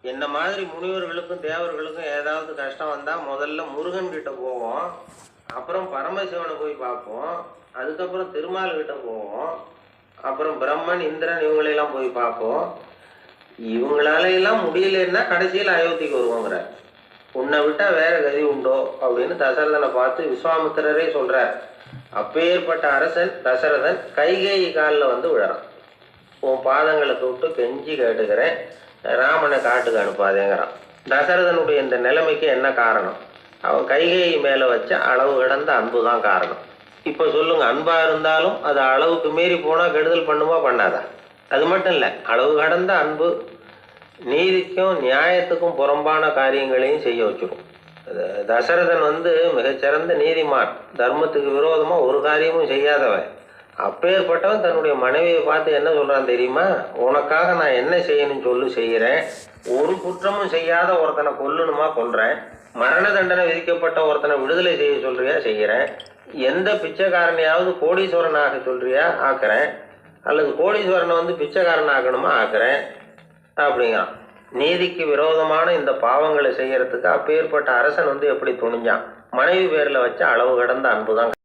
என்ன மாதிரி முனிவர்களுக்கும் தேவர்களுக்கும் ஏதாவது கஷ்டம் வந்தால் முதல்ல முருகன் கிட்ட போவோம். அப்புறம் பரமசிவனை போய் பார்ப்போம். அதுக்கப்புறம் திருமால் கிட்ட போவோம். அப்புறம் பிரம்மன் இந்திரன் இவங்களையெல்லாம் போய் பார்ப்போம். இவங்களால எல்லாம் முடியலன்னா கடைசியில் அயோத்திக்கு வருவோங்கிற. உன்னை விட்டா வேற கதி உண்டோ அப்படின்னு தசரதனை பார்த்து விஸ்வாமித்திரரே சொல்றார். அப்பேற்பட்ட அரசன் தசரதன் கைகேயி காலில் வந்து விழறான் உன் பாதங்களை தொட்டு கெஞ்சி கேட்டுக்கிறேன். ராமனை காட்டுக்கு அனுப்பாதேங்கிறான். தசரதனுடைய இந்த நிலைமைக்கு என்ன காரணம்? அவன் கைகையை மேலே வச்ச அளவு கடந்த அன்பு தான் காரணம். இப்போ சொல்லுங்க அன்பாக இருந்தாலும் அது அளவுக்கு மீறி போனால் கெடுதல் பண்ணுமா பண்ணாதா? அது மட்டும் இல்லை அளவு கடந்த அன்பு நீதிக்கும் நியாயத்துக்கும் புறம்பான காரியங்களையும் செய்ய வச்சிடும் தசரதன் வந்து மிகச்சிறந்த நீதிமான். தர்மத்துக்கு விரோதமாக ஒரு காரியமும் செய்யாதவன். அப்பேற்பட்டவன் தன்னுடைய மனைவியை பார்த்து என்ன சொல்கிறான் தெரியுமா? உனக்காக நான் என்ன செய்யணும்னு சொல்லி செய்கிறேன். ஒரு குற்றமும் செய்யாத ஒருத்தனை கொல்லணுமா கொல்றேன். மரண தண்டனை விதிக்கப்பட்ட ஒருத்தனை விடுதலை செய்ய சொல்றியா? செய்கிறேன். எந்த பிச்சைக்காரனையாவது கோடீஸ்வரன் ஆக சொல்றியா? ஆக்குறேன். அல்லது கோடீஸ்வரனை வந்து பிச்சைக்காரன் ஆக்கணுமா ஆக்குறேன். அப்படிங்கிறான். நீதிக்கு விரோதமான இந்த பாவங்களை செய்யறதுக்கு அப்பேற்பட்ட அரசன் வந்து எப்படி துணிஞ்சான்? மனைவி பேரில் வச்ச அளவு கடந்த அன்பு தான்